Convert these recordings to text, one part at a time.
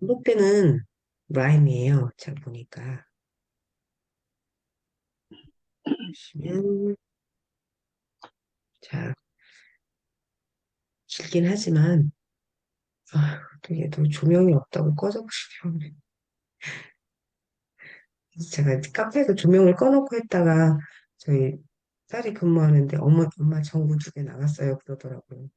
반복되는 라임이에요. 자, 보니까. 보시면, 자, 길긴 하지만, 아, 또 얘도 조명이 없다고 꺼져버리면. 제가 카페에서 조명을 꺼놓고 했다가, 저희 딸이 근무하는데, 엄마, 엄마 전구 두 개 나갔어요. 그러더라고요.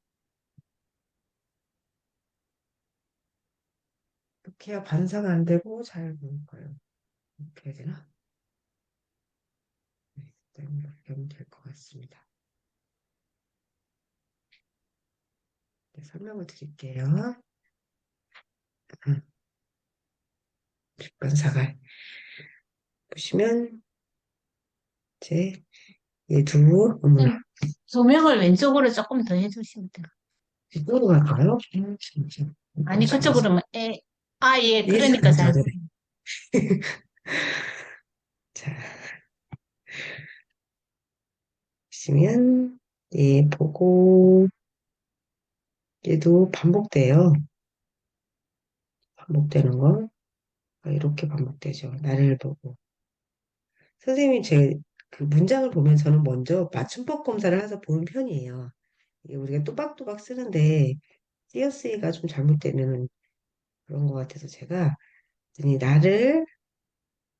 이렇게 해야 반사가 안 되고 잘 보일 거예요. 이렇게 해야 되나? 네, 일단 이렇게 하면 될 것 같습니다. 네, 설명을 드릴게요. 음, 반사가 보시면 이제 얘두 어머나 음, 조명을 왼쪽으로 조금 더 해주시면 돼요. 이쪽으로 갈까요? 음. 아니, 그쪽으로만, 에, 아, 예, 이게 그러니까 잘. 보여요. 자, 보시면 얘 보고 얘도 반복돼요. 반복되는 거 이렇게 반복되죠. 나를 보고 선생님이 제 그 문장을 보면서는 먼저 맞춤법 검사를 해서 보는 편이에요. 이게 우리가 또박또박 쓰는데 띄어쓰기가 좀 잘못되면 그런 것 같아서 제가 그랬더니 나를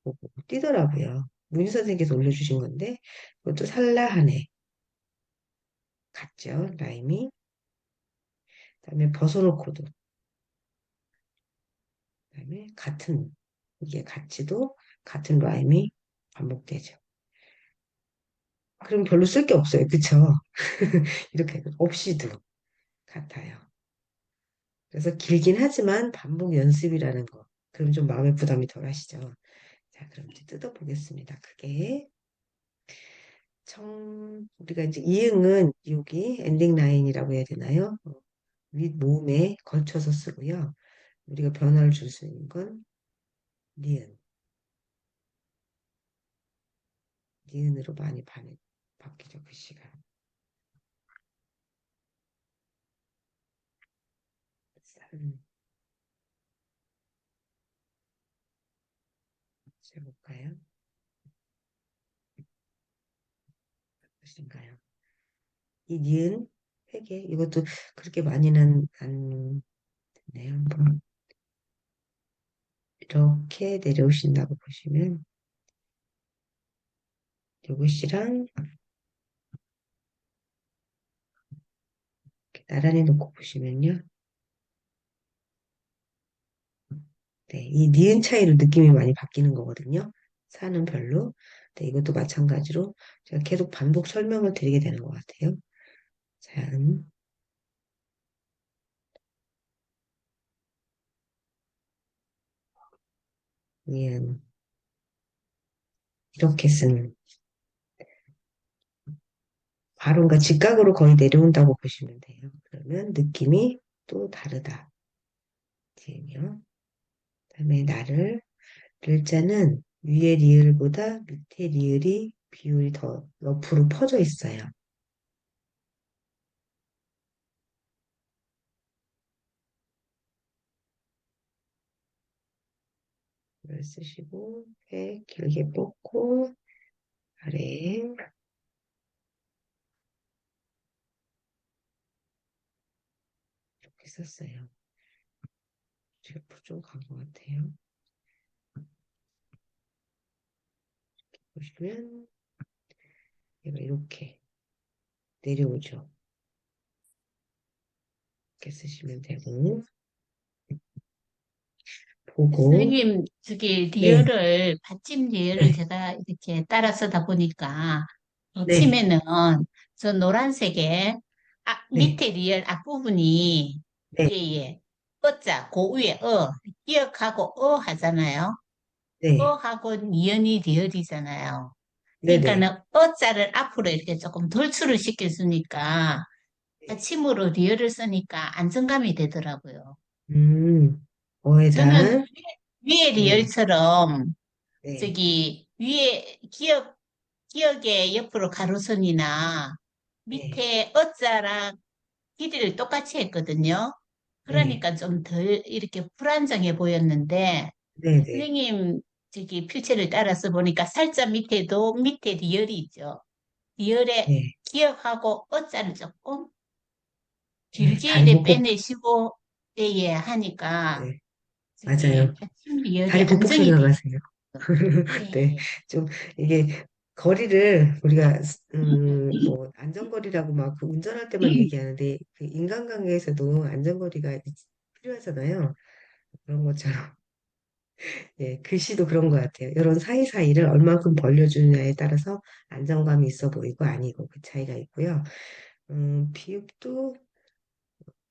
보고 뛰더라고요. 문희 선생님께서 올려주신 건데 그것도 살라하네 같죠 라임이 그다음에 벗어놓고도 그다음에 같은 이게 같이도 같은 라임이 반복되죠. 그럼 별로 쓸 게 없어요. 그쵸? 이렇게 없이도 같아요. 그래서 길긴 하지만 반복 연습이라는 거. 그럼 좀 마음의 부담이 덜 하시죠. 자, 그럼 이제 뜯어보겠습니다. 크게. 청, 우리가 이제 이응은 여기 엔딩 라인이라고 해야 되나요? 어, 윗 모음에 걸쳐서 쓰고요. 우리가 변화를 줄 수 있는 건 니은. 니은으로 많이 반 바뀌죠, 글씨가. 음, 해볼까요? 무엇인가요? 이 니은 회계 이것도 그렇게 많이는 안 됐네요. 이렇게 내려오신다고 보시면 이렇게 나란히 놓고 보시면요. 네, 이 니은 차이로 느낌이 많이 바뀌는 거거든요. 사는 별로. 네, 이것도 마찬가지로 제가 계속 반복 설명을 드리게 되는 것 같아요. 자, 음, 니은 이렇게 쓰는 바로가 직각으로 거의 내려온다고 보시면 돼요. 그러면 느낌이 또 다르다. 그 다음에 나를 글자는 위에 리을보다 밑에 리을이 비율이 더 옆으로 퍼져 있어요. 이걸 쓰시고 배 길게 뽑고 아래에 이렇게 썼어요. 좀간것 같아요. 보시면 얘가 이렇게 내려오죠. 이렇게 쓰시면 되고. 보고. 선생님, 저기, 네, 리얼을, 받침 리얼을 네, 제가 이렇게 따라 쓰다 보니까, 어, 네, 치면은, 저 노란색에, 아, 네, 밑에 리얼 앞부분이, 네, 예, 예, 어자, 그 위에 어, 기억하고 어 하잖아요. 네, 어하고 니은이 리얼이잖아요. 네, 네. 그러니까는 어자를 앞으로 이렇게 조금 돌출을 시켜주니까, 네. 받침으로 리얼을 쓰니까 안정감이 되더라고요. 음, 저는 어에다 위에 네, 리얼처럼 네, 저기 위에 기억 기억의 옆으로 가로선이나 네, 밑에 어자랑 길이를 똑같이 했거든요. 네, 그러니까 좀 덜 이렇게 불안정해 보였는데, 네, 네, 선생님 저기 필체를 따라서 보니까 살짝 밑에도 밑에 리얼이 있죠. 리얼에 네, 기억하고 어자를 조금 네. 길게 다리 복복, 빼내시고 예예 하니까 네, 맞아요. 아침 리얼이 다리 복복 안정이 돼 생각하세요. 네, 예. 좀 이게 거리를 우리가 음, 뭐 안전거리라고 막 그 운전할 때만 얘기하는데 그 인간관계에서도 안전거리가 있- 필요하잖아요. 그런 것처럼 예, 글씨도 그런 것 같아요. 이런 사이사이를 얼만큼 벌려주느냐에 따라서 안정감이 있어 보이고 아니고 그 차이가 있고요. 음, 비읍도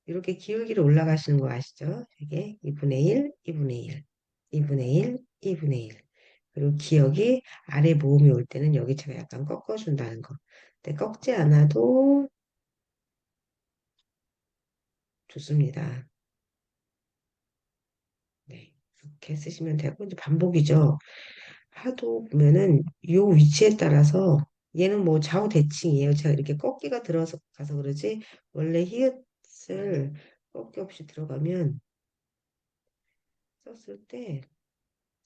이렇게 기울기로 올라가시는 거 아시죠? 이게 2분의 1, 2분의 1, 2분의 1, 2분의 1. 그리고 기억이 아래 모음이 올 때는 여기 제가 약간 꺾어준다는 거. 근데 꺾지 않아도 좋습니다. 네. 이렇게 쓰시면 되고, 이제 반복이죠. 하도 보면은 요 위치에 따라서 얘는 뭐 좌우 대칭이에요. 제가 이렇게 꺾기가 들어서 가서 그러지, 원래 히읗을 꺾기 없이 들어가면 썼을 때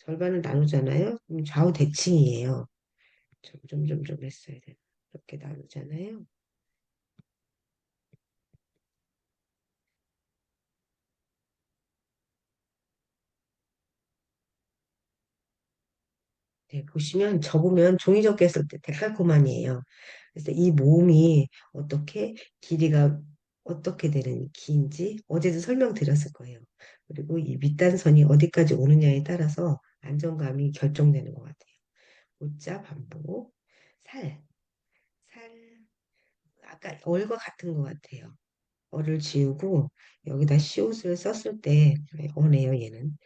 절반을 나누잖아요. 좌우 대칭이에요. 점점점점 했어야 돼요. 이렇게 나누잖아요. 네, 보시면 접으면 종이 접기 했을 때 데칼코마니예요. 그래서 이 모음이 어떻게 길이가 어떻게 되는 기인지 어제도 설명드렸을 거예요. 그리고 이 밑단선이 어디까지 오느냐에 따라서 안정감이 결정되는 것 같아요. 오자 반복, 살, 살, 아까 얼과 같은 것 같아요. 어를 지우고 여기다 시옷을 썼을 때 어네요 얘는.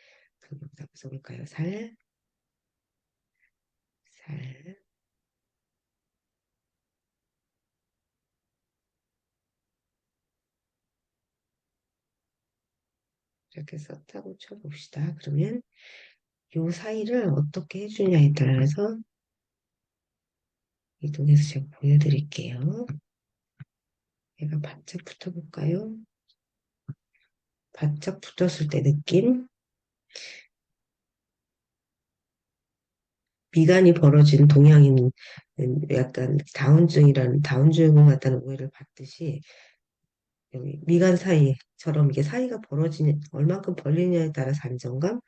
그럼 여기다 써볼까요? 살, 살. 이렇게 썼다고 쳐봅시다. 그러면 요 사이를 어떻게 해주냐에 따라서 이동해서 제가 보여드릴게요. 얘가 바짝 붙어볼까요? 바짝 붙었을 때 느낌, 미간이 벌어진 동양인 약간 다운증이라는 다운증후군 같다는 오해를 받듯이 여기 미간 사이처럼 이게 사이가 벌어지는 얼만큼 벌리냐에 따라서 안정감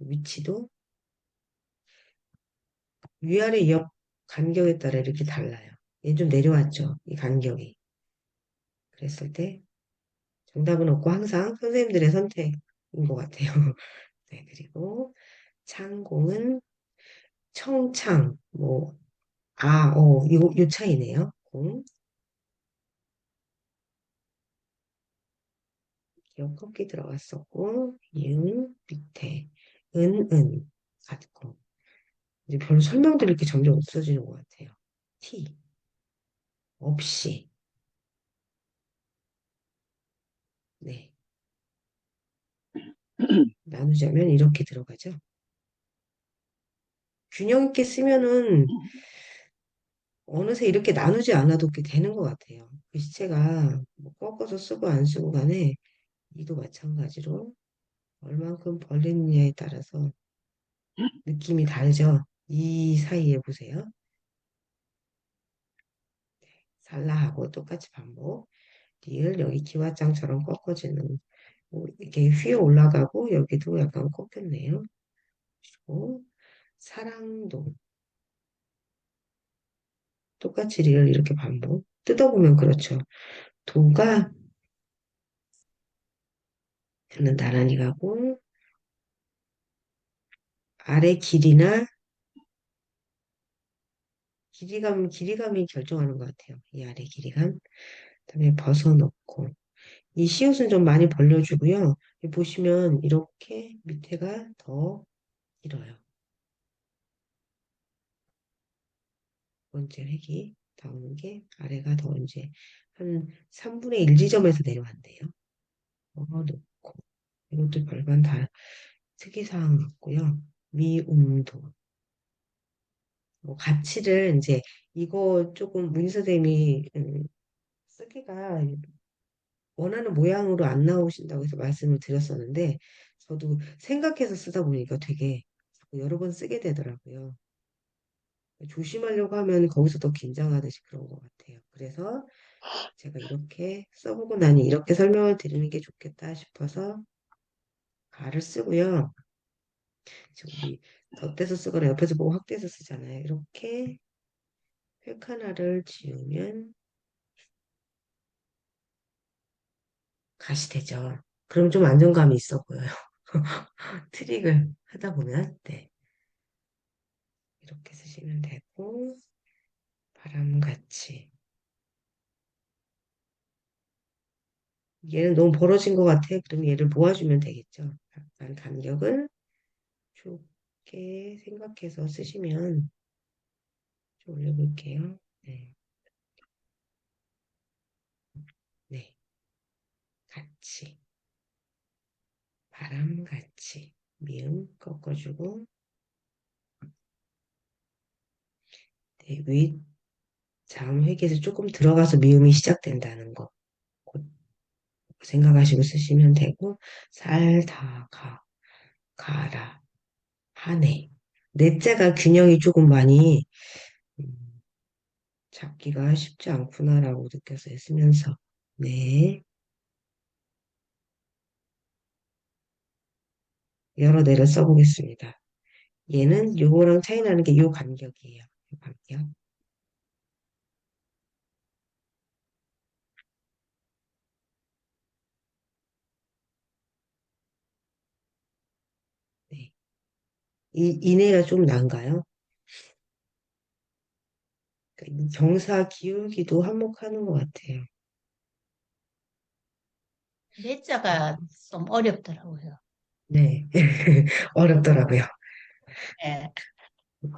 위치도 위아래 옆 간격에 따라 이렇게 달라요. 얘 좀 내려왔죠. 이 간격이. 그랬을 때 정답은 없고 항상 선생님들의 선택인 것 같아요. 네, 그리고 창공은 청창, 뭐, 아, 어, 요, 요 차이네요. 공, 기억 꺾기 들어갔었고, 응, 밑에, 은, 은, 같고. 이제 별로 설명드릴 게 점점 없어지는 것 같아요. 티, 없이. 네. 나누자면 이렇게 들어가죠. 균형 있게 쓰면은 어느새 이렇게 나누지 않아도 되는 것 같아요. 글씨체가 뭐 꺾어서 쓰고 안 쓰고 간에 이도 마찬가지로 얼만큼 벌리느냐에 따라서 느낌이 다르죠. 이 사이에 보세요. 살라하고 똑같이 반복. 리을 여기 기와장처럼 꺾어지는 뭐 이렇게 휘어 올라가고 여기도 약간 꺾였네요. 그리고 사랑도 똑같이 리을 이렇게 반복. 뜯어보면 그렇죠. 도가 는 나란히 가고 아래 길이나 길이감, 길이감이 결정하는 것 같아요. 이 아래 길이감. 그다음에 벗어놓고 이 시옷은 좀 많이 벌려주고요. 보시면 이렇게 밑에가 더 길어요. 두 번째 획이 나오는 게 아래가 더 이제 한 3분의 1 지점에서 내려왔네요. 넣어놓고 이것도 별반 다 특이사항 같고요. 미음도 뭐 가치를 이제 이거 조금 선생님이 음, 쓰기가 원하는 모양으로 안 나오신다고 해서 말씀을 드렸었는데 저도 생각해서 쓰다 보니까 되게 여러 번 쓰게 되더라고요. 조심하려고 하면 거기서 더 긴장하듯이 그런 것 같아요. 그래서 제가 이렇게 써보고 나니 이렇게 설명을 드리는 게 좋겠다 싶어서 가를 쓰고요. 우리 덧대서 쓰거나 옆에서 보고 확대해서 쓰잖아요. 이렇게 획 하나를 지우면 가시 되죠. 그럼 좀 안정감이 있어 보여요. 트릭을 하다 보면, 네. 이렇게 쓰시면 되고, 바람같이. 얘는 너무 벌어진 것 같아. 그럼 얘를 모아주면 되겠죠. 약간 간격을 좁게 생각해서 쓰시면 좀 올려볼게요. 네. 네. 같이. 바람같이. 미음 꺾어주고, 네, 윗 자음 회계에서 조금 들어가서 미음이 시작된다는 거. 곧 생각하시고 쓰시면 되고, 살다가, 가라, 하네. 넷자가 균형이 조금 많이 음, 잡기가 쉽지 않구나라고 느껴서 쓰면서 네 여러 내를 써보겠습니다. 얘는 요거랑 차이 나는 게 요 간격이에요. 요 간격. 네. 이, 이내가 좀 난가요? 그러니까 이 경사 기울기도 한몫하는 것 같아요. 내자가 좀 어렵더라고요. 네. 어렵더라고요. 예.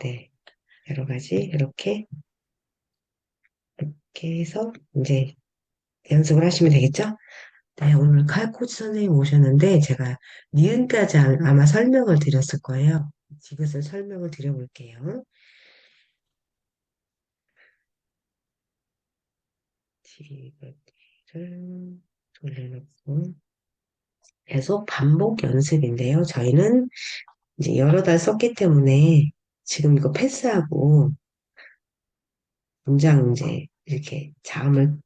네. 여러 가지 이렇게 이렇게 해서 이제 연습을 하시면 되겠죠? 네, 오늘 칼코치 선생님 오셨는데 제가 니은까지 아- 아마 설명을 드렸을 거예요. 디귿을 설명을 드려볼게요. 디귿을 돌려놓고 계속 반복 연습인데요. 저희는 이제 여러 달 썼기 때문에 지금 이거 패스하고 문장 이제 이렇게 자음을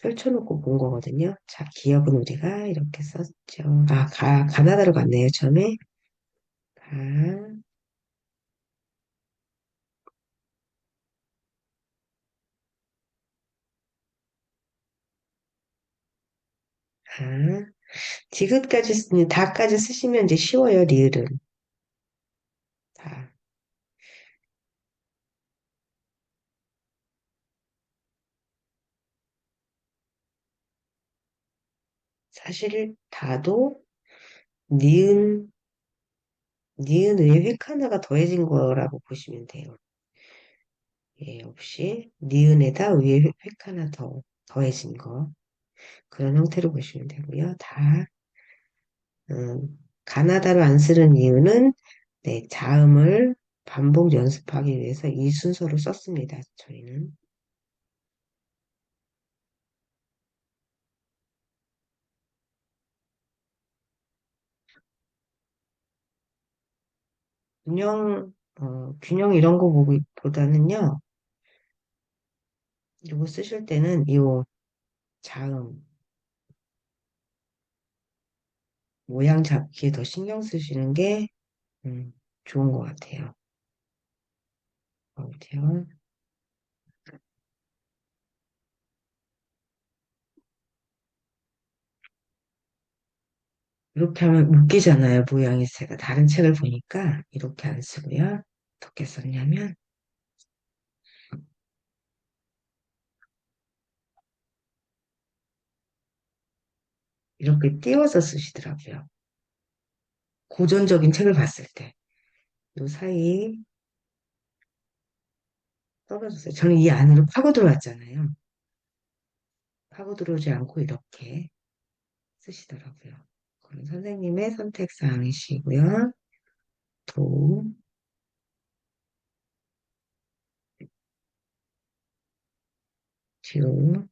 펼쳐놓고 본 거거든요. 자, 기억은 우리가 이렇게 썼죠. 아, 가, 가나다로 갔네요, 처음에. 가, 가. 디귿까지, 쓰- 다까지 쓰시면 이제 쉬워요, 리을은. 다. 사실 다도 니은, 니은 위에 획 하나가 더해진 거라고 보시면 돼요. 예, 없이 니은에다 위에 획 하나 더 더해진 거. 그런 형태로 보시면 되고요. 다 음, 가나다로 안 쓰는 이유는 네, 자음을 반복 연습하기 위해서 이 순서로 썼습니다. 저희는. 균형, 어, 균형 이런 거 보기보다는요, 이거 쓰실 때는 이 자음, 모양 잡기에 더 신경 쓰시는 게 음, 좋은 것 같아요. 아무튼 이렇게 하면 웃기잖아요. 모양이 제가 다른 책을 보니까 이렇게 안 쓰고요. 어떻게 썼냐면 이렇게 띄워서 쓰시더라고요. 고전적인 책을 봤을 때. 요 사이 떨어졌어요. 저는 이 안으로 파고 들어왔잖아요. 파고 들어오지 않고 이렇게 쓰시더라고요. 선생님의 선택사항이시고요. 도. 듀.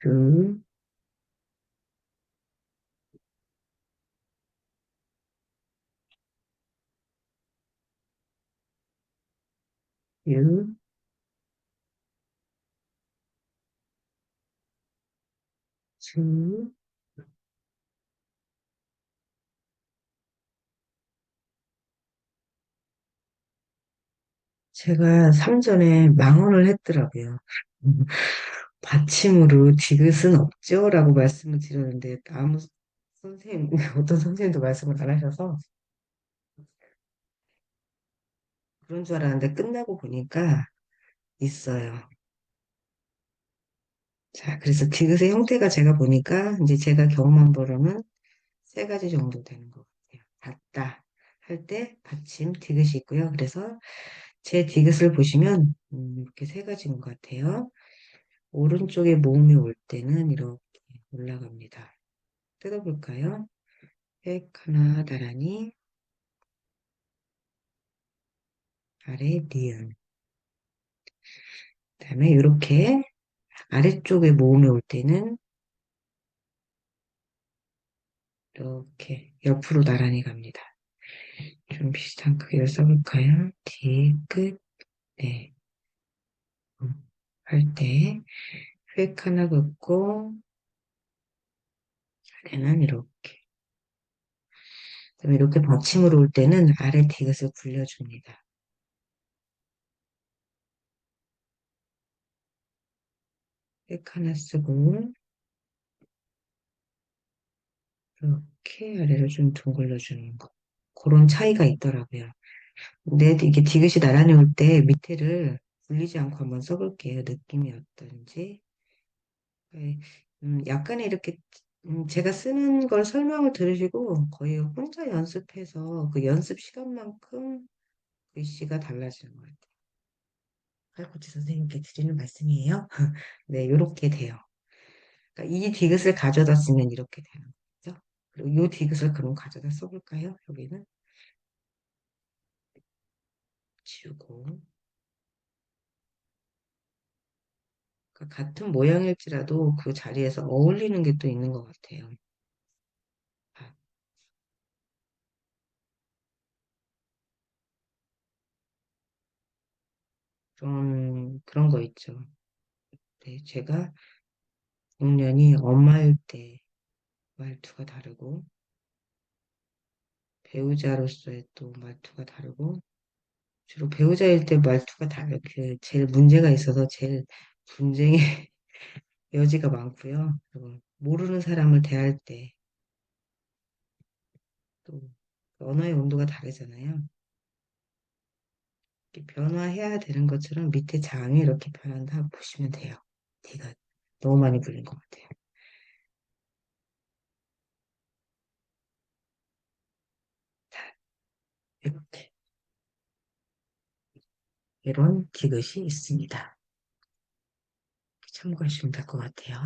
그. 유, 주. 제가 3전에 망언을 했더라고요. 받침으로 디귿은 없죠? 라고 말씀을 드렸는데, 아무 선생님, 어떤 선생님도 말씀을 안 하셔서 그런 줄 알았는데 끝나고 보니까 있어요. 자, 그래서 디귿의 형태가 제가 보니까 이제 제가 경험한 바로는 세 가지 정도 되는 것 같아요. 닿다 할 때 받침 디귿이 있고요. 그래서 제 디귿을 보시면 음, 이렇게 세 가지인 것 같아요. 오른쪽에 모음이 올 때는 이렇게 올라갑니다. 뜯어볼까요? 획 하나 나란히 아래 니은 그 다음에 이렇게 아래쪽에 모음이 올 때는 이렇게 옆으로 나란히 갑니다. 좀 비슷한 크기를 써볼까요? 디귿 네. 할 때, 획 하나 긋고, 아래는 이렇게. 그다음에 이렇게 받침으로 올 때는 아래 디귿을 굴려줍니다. 획 하나 쓰고, 이렇게 아래를 좀 둥글려주는 거. 그런 차이가 있더라고요. 근데 이게 디귿이 나란히 올 때 밑에를 굴리지 않고 한번 써볼게요. 느낌이 어떤지. 네, 음, 약간의 이렇게 음, 제가 쓰는 걸 설명을 들으시고 거의 혼자 연습해서 그 연습 시간만큼 글씨가 달라지는 것 같아요. 칼코치 선생님께 드리는 말씀이에요. 네, 요렇게 돼요. 그러니까 이 디귿을 가져다 쓰면 이렇게 되는 거죠. 그리고 요 디귿을 그럼 가져다 써볼까요? 여기는 지우고 그러니까 같은 모양일지라도 그 자리에서 어울리는 게 또 있는 것 같아요. 아, 좀 그런 거 있죠. 네, 제가 공년이 엄마일 때 말투가 다르고 배우자로서의 또 말투가 다르고 주로 배우자일 때 말투가 다르 그 제일 문제가 있어서 제일 분쟁의 여지가 많고요. 그리고 모르는 사람을 대할 때 또 언어의 온도가 다르잖아요. 변화해야 되는 것처럼 밑에 장이 이렇게 변한다 보시면 돼요. D가 너무 많이 불린 것 같아요. 자, 이렇게 이런 디귿이 있습니다. 참고하시면 될 것 같아요.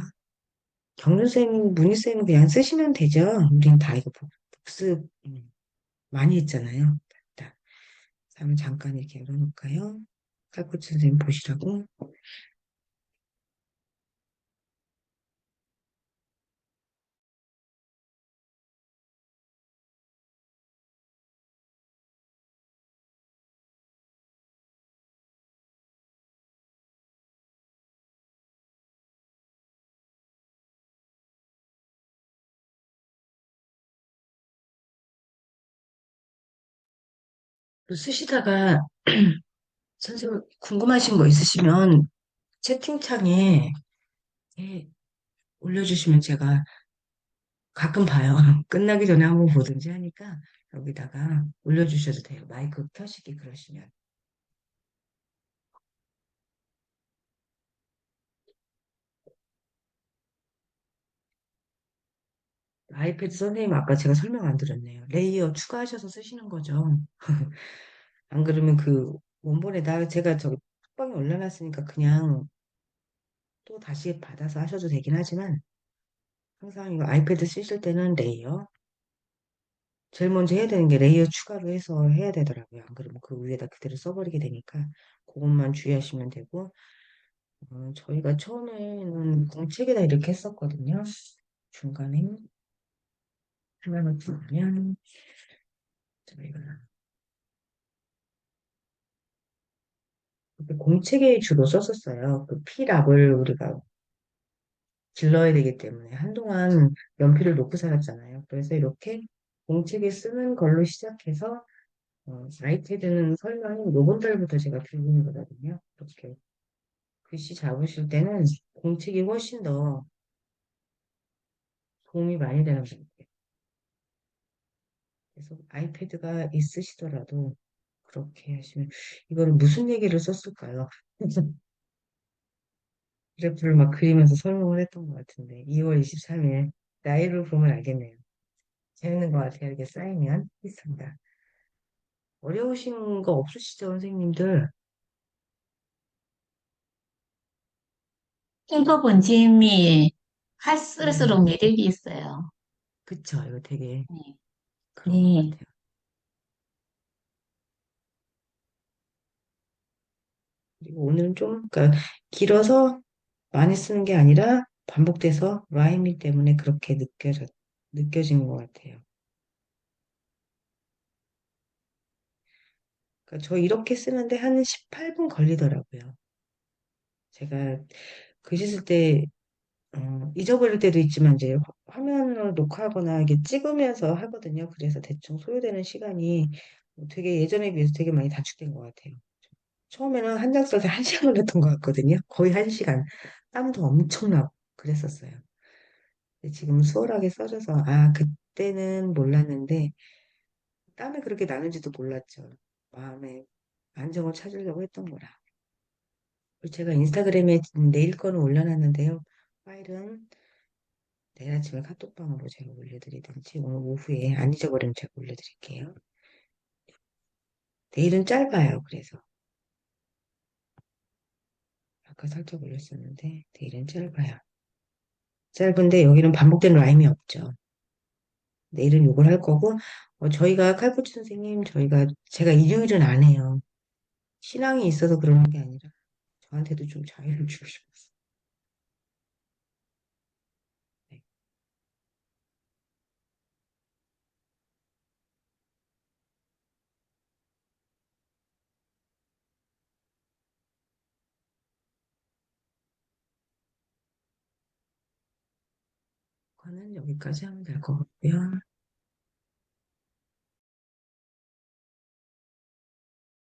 경륜쌤, 문희쌤은 그냥 쓰시면 되죠. 우리는 다 이거 복- 복습 음, 많이 했잖아요. 자, 그러면 잠깐 이렇게 열어놓을까요? 칼코치 선생님 보시라고. 쓰시다가 선생님 궁금하신 거 있으시면 채팅창에 예, 올려주시면 제가 가끔 봐요. 끝나기 전에 한번 보든지 하니까 여기다가 올려주셔도 돼요. 마이크 켜시기 그러시면. 아이패드 선생님 아까 제가 설명 안 드렸네요. 레이어 추가하셔서 쓰시는 거죠. 안 그러면 그 원본에다 제가 저기 톡방에 올려놨으니까 그냥 또 다시 받아서 하셔도 되긴 하지만 항상 이거 아이패드 쓰실 때는 레이어 제일 먼저 해야 되는 게 레이어 추가로 해서 해야 되더라고요. 안 그러면 그 위에다 그대로 써버리게 되니까 그것만 주의하시면 되고 어, 저희가 처음에는 공책에다 이렇게 했었거든요. 중간에 하나만 두면 저희가 이렇게 공책에 주로 썼었어요. 그 피랍을 우리가 길러야 되기 때문에 한동안 연필을 놓고 살았잖아요. 그래서 이렇게 공책에 쓰는 걸로 시작해서 어, 아이패드는 설명이 요번 달부터 제가 들리는 거거든요. 이렇게 글씨 잡으실 때는 공책이 훨씬 더 도움이 많이 되는 것 같아요. 그래서 아이패드가 있으시더라도 그렇게 하시면 이거를 무슨 얘기를 썼을까요? 그래프를 막 그리면서 설명을 했던 것 같은데 2월 23일 나이를 보면 알겠네요. 재밌는 것 같아요. 이렇게 쌓이면 있습니다. 어려우신 거 없으시죠, 선생님들? 핑거 번짐이 할쓸수록 네, 매력이 있어요. 그쵸. 이거 되게 네. 그런 것 네. 같아요. 그리고 오늘은 좀, 그러니까 길어서 많이 쓰는 게 아니라 반복돼서 라임이 때문에 그렇게 느껴져, 느껴진 것 같아요. 그러니까 저 이렇게 쓰는데 한 18분 걸리더라고요. 제가 글씨 쓸 때, 어, 잊어버릴 때도 있지만 이제 화- 화면을 녹화하거나 이게 찍으면서 하거든요. 그래서 대충 소요되는 시간이 되게 예전에 비해서 되게 많이 단축된 것 같아요. 처음에는 한장 써서 한 시간 걸렸던 것 같거든요. 거의 한 시간. 땀도 엄청 나고 그랬었어요. 근데 지금 수월하게 써져서, 아, 그때는 몰랐는데, 땀이 그렇게 나는지도 몰랐죠. 마음에 안정을 찾으려고 했던 거라. 제가 인스타그램에 내일 거는 올려놨는데요. 파일은 내일 아침에 카톡방으로 제가 올려드리든지 오늘 오후에 안 잊어버리면 제가 올려드릴게요. 내일은 짧아요. 그래서 아까 살짝 올렸었는데 내일은 짧아요. 짧은데 여기는 반복된 라임이 없죠. 내일은 요걸 할 거고 어, 저희가 칼코치 선생님 저희가 제가 일요일은 안 해요. 신앙이 있어서 그러는 게 아니라 저한테도 좀 자유를 주고 싶었어요. 그거는 여기까지 하면 될 것 같고요.